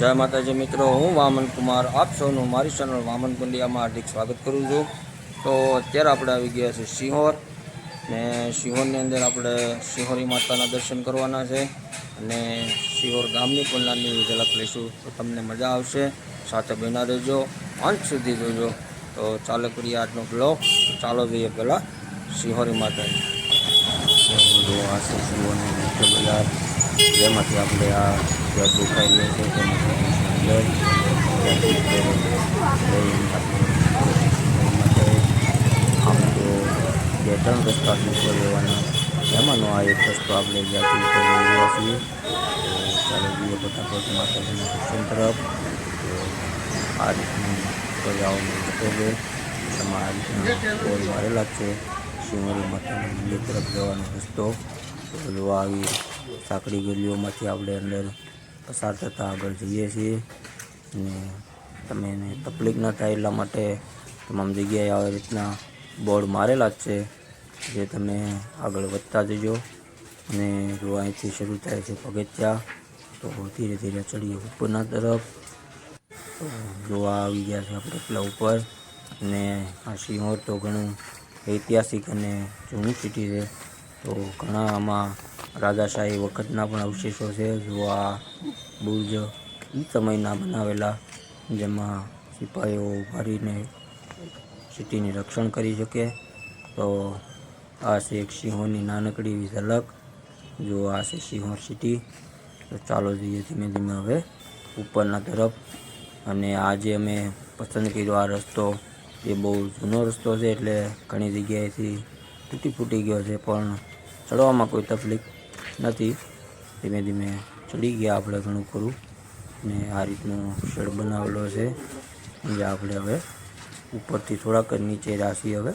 જય માતાજી મિત્રો, હું વામન કુમાર. આપ સૌનું મારી ચેનલ વામન કુંડિયામાં હાર્દિક સ્વાગત કરું છું. તો અત્યારે આપણે આવી ગયા છે સિંહોર ને સિંહોરની અંદર આપણે સિંહોરી માતાના દર્શન કરવાના છે અને સિંહોર ગામની નાની ઝલક લઈશું. તો તમને મજા આવશે. સાથે બના રહેજો, અંત સુધી જોજો. તો ચાલો કરીએ આજનો બ્લોગ. ચાલો જોઈએ પહેલાં સિંહોરી માતાજી તો આ છે મુખ્ય બજાર જેમાંથી આપણે આ જે દેખાઈ રહ્યો છે આમ તો બે ત્રણ રસ્તા ઉપર લેવાના એમાંનો આ એક રસ્તો આપણે જ્યાંથી ઉપર જઈ છીએ ચાલો જોઈએ ફટાફટ માતાજીના દર્શન તરફ આ રીતની પ્રજાઓનો રસ્તો છે એમાં આ રીતના કોલ મારેલા છે. શિવરી માતાના મંદિર તરફ જવાનો રસ્તો. જો આવી સાંકડી ગલીઓમાંથી આપણે અંદર પસાર થતાં આગળ જઈએ છીએ. અને તમે એને તકલીફ ન થાય એટલા માટે તમામ જગ્યાએ આવી રીતના બોર્ડ મારેલા જ છે, જે તમે આગળ વધતા જજો. અને જો અહીંથી શરૂ થાય છે પગથિયા, તો ધીરે ધીરે ચડીએ ઉપરના તરફ. જોવા આવી ગયા છે આપણે પેલા ઉપર. અને આ સિંહોર તો ઘણું ઐતિહાસિક અને જૂની સિટી છે. તો ઘણા આમાં રાજાશાહી વખતના પણ અવશેષો છે, જો આ બુર્જ એ સમયના બનાવેલા, જેમાં સિપાહીઓ ઉભારીને સિટીની રક્ષણ કરી શકે. તો આ છે એક સિંહોની નાનકડી એવી ઝલક જો આ છે સિંહો સિટી, તો ચાલો જઈએ ધીમે ધીમે હવે ઉપરના તરફ. અને આજે અમે પસંદ કર્યો આ રસ્તો એ બહુ જૂનો રસ્તો છે એટલે ઘણી જગ્યાએથી તૂટી ફૂટી ગયો છે, પણ ચડવામાં કોઈ તકલીફ નથી. ધીમે ધીમે ચડી ગયા આપણે ઘણું ખરું ને આ રીતનું શેડ બનાવેલો છે. જે આપણે હવે ઉપરથી થોડાક જ નીચે રાશી હવે.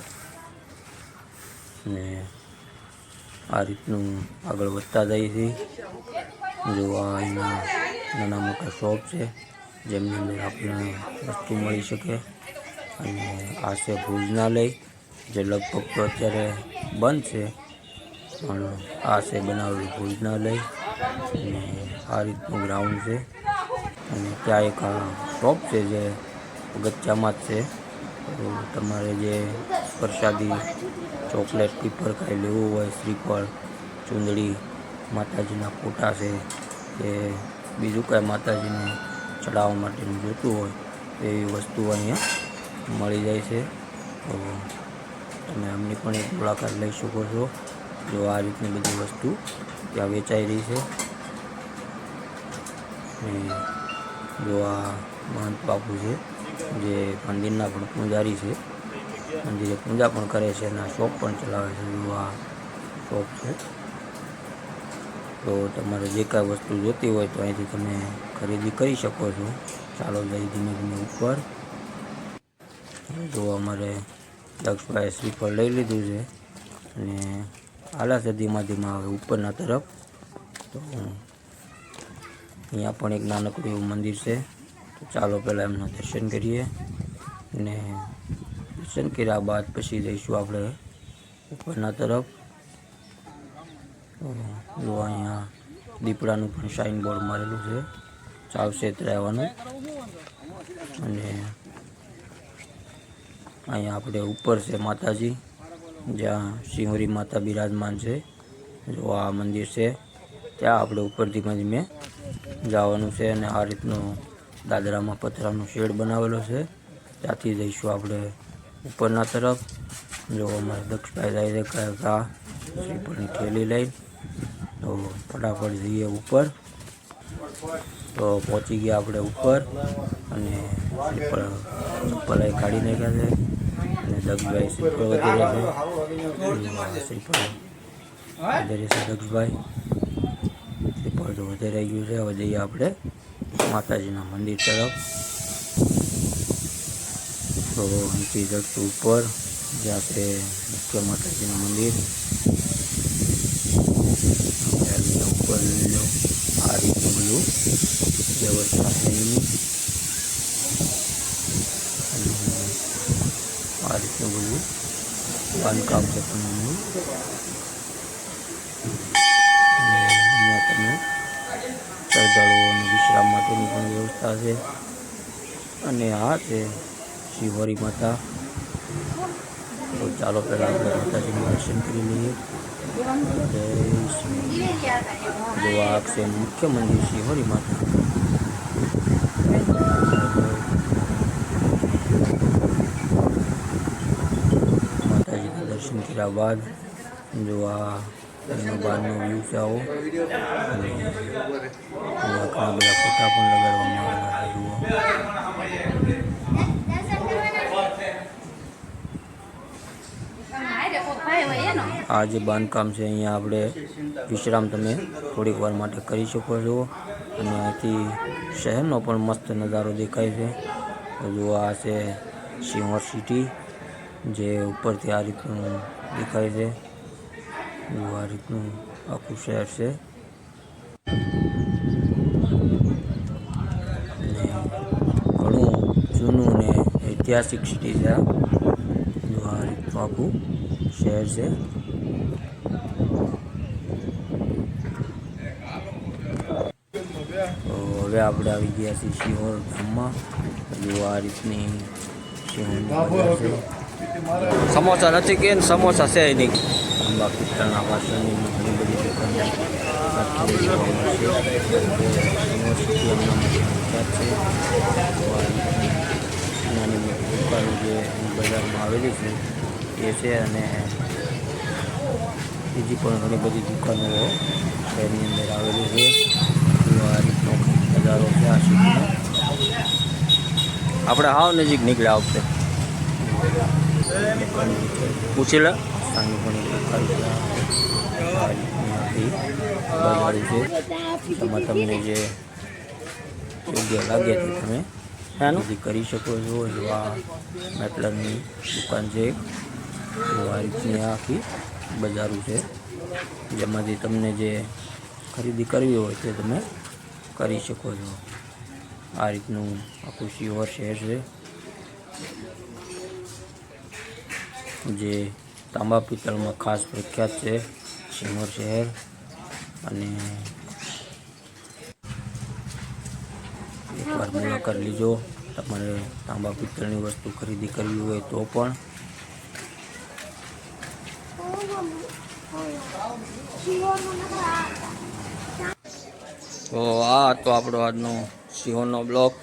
ને આ રીતનું આગળ વધતા જઈએ છીએ. જો આ નાના મોટા શોપ છે, જેમની અંદર આપણને વસ્તુ મળી શકે. અને આ છે ભોજનાલય, જે લગભગ તો અત્યારે બંધ છે, પણ આ છે બનાવેલું ભોજનાલય અને આ રીતનું ગ્રાઉન્ડ છે. અને ત્યાં એક શોપ છે જે ગચ્ચામાં જ છે. તો તમારે જે પ્રસાદી ચોકલેટ પીપર કાંઈ લેવું હોય, શ્રીફળ, ચૂંદડી, માતાજીના ફોટા છે, કે બીજું કાંઈ માતાજીને ચડાવવા માટેનું જોતું હોય, એવી વસ્તુઓ અહીંયા મળી જાય છે. તો તમે આમની પણ એક મુલાકાત લઈ શકો છો. જો આ રીતની બધી વસ્તુ ત્યાં વેચાઈ રહી છે. જો આ મહંત બાપુ છે, જે મંદિરના પણ પૂજારી છે, મંદિરે પૂજા પણ કરે છે અને શોપ પણ ચલાવે છે. જો આ શોપ છે. તો તમારે જે કાંઈ વસ્તુ જોતી હોય તો અહીંથી તમે ખરીદી કરી શકો છો. ચાલો જઈ ધીમે ધીમે ઉપર. જો અમારે દક્ષભાઈ શ્રીફળ લઈ લીધું છે અને આલા સદીમાં ધીમા હવે ઉપરના તરફ. તો અહીંયા પણ એક નાનકડું એવું મંદિર છે. તો ચાલો પહેલાં એમના દર્શન કરીએ અને દર્શન કર્યા બાદ પછી જઈશું આપણે ઉપરના તરફ. જો અહીંયા દીપડાનું પણ સાઇન બોર્ડ મારેલું છે. ચાવશે રહેવાનું. અને અહીંયા આપણે ઉપર છે માતાજી, જ્યાં સિંહરી માતા બિરાજમાન છે. જો આ મંદિર છે, ત્યાં આપણે ઉપર ધીમે ધીમે જવાનું છે અને આ રીતનું દાદરામાં પથરાનો શેડ બનાવેલો છે. ત્યાંથી જઈશું આપણે ઉપરના તરફ. જો અમારે દક્ષભાઈ જાય છે કાં શ્રીફળની થેલી લઈ. તો ફટાફટ જઈએ ઉપર. તો પહોંચી ગયા આપણે ઉપર અને શ્રીફળ ચપ્પલ અહીં કાઢી નાખ્યા છે. દક્ષભાઈ શ્રીફળ છે દક્ષભાઈ શ્રીફળ તો વધારે ગયું છે. હવે જઈએ આપણે માતાજીના મંદિર તરફ. તો અહીંથી જગત ઉપર જ્યાં છે મુખ્ય માતાજીનું મંદિર. ઉપર આ રીતનું બધું વ્યવસ્થા છે એની અને આ રીતનું બધું બાંધકામ છે તમામનું અહીંયા તમે શ્રદ્ધાળુઓ વિશ્રામ માટેની પણ વ્યવસ્થા છે. અને આ છે શિવરી માતા. તો ચાલો પહેલાં આપણે માતાજીનું દર્શન કરી લઈએ. જય શ્રી મુખ્ય મંદિર શિવરી માતા. માતાજીના દર્શન કર્યા બાદ જો આ એનો બહારનો વ્યૂ છે આવો. અને ઘણા બધા ફોટા પણ લગાડવામાં આવેલા છે, જુઓ. આ જે બાંધકામ છે, અહીંયા આપણે વિશ્રામ તમે થોડીક વાર માટે કરી શકો છો. અને અહીંથી શહેરનો પણ મસ્ત નજારો દેખાય છે. જુઓ આ છે સિંહોર સિટી જે ઉપરથી આ રીતનું દેખાય છે. આ રીતનું આખું શહેર છે. ઘણું જૂનું ને ઐતિહાસિક સિટી છે આ. રીતનું આખું શહેર છે. હવે આપણે આવી ગયા છીએ શિહોર ગામમાં જો આ રીતની છે સમોસા નથી કે સમોસા છે નહીં પિત્તળના વાસણની ઘણી બધી નાની મોટી દુકાનો જે બજારમાં આવેલી છે એ છે અને બીજી પણ ઘણી બધી દુકાનો એની અંદર આવેલી છે આ રીતનો નજારો છે આ સિટીનો આપણે હાવ નજીક નીકળ્યા વખતે. પૂછી લે સાંજનું પણ દુકાન છે આ રીતની આખી બજાર છે તેમાં તમને જે યોગ્ય લાગે તે તમે ખરીદી કરી શકો છો જો આ દુકાન છે આ રીતની આખી બજારો છે જેમાંથી તમને જે ખરીદી કરવી હોય તે તમે કરી શકો છો આ રીતનું આખું શિવર શહેર છે જે તાંબા પિત્તળમાં ખાસ પ્રખ્યાત છે, સિમર શહેર અને એકવાર મુલાકાત લીજો. તમારે તાંબા પિત્તળની વસ્તુ ખરીદી કરવી હોય તો પણ. તો આ હતો આપણો આજનો સિંહોનો બ્લોક.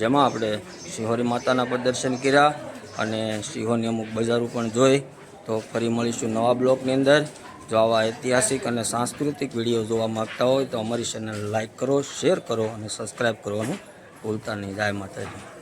જેમાં આપણે સિંહોરી માતાના પણ દર્શન કર્યા. અને સિંહોની અમુક બજારો પણ જોઈ, તો ફરી મળીશું નવા બ્લોકની અંદર. જો આવા ઐતિહાસિક અને સાંસ્કૃતિક વીડિયો જોવા માંગતા હોય તો અમારી ચેનલ લાઈક કરો શેર કરો અને સબસ્ક્રાઈબ કરવાનું ભૂલતા નહીં. જય માતાજી.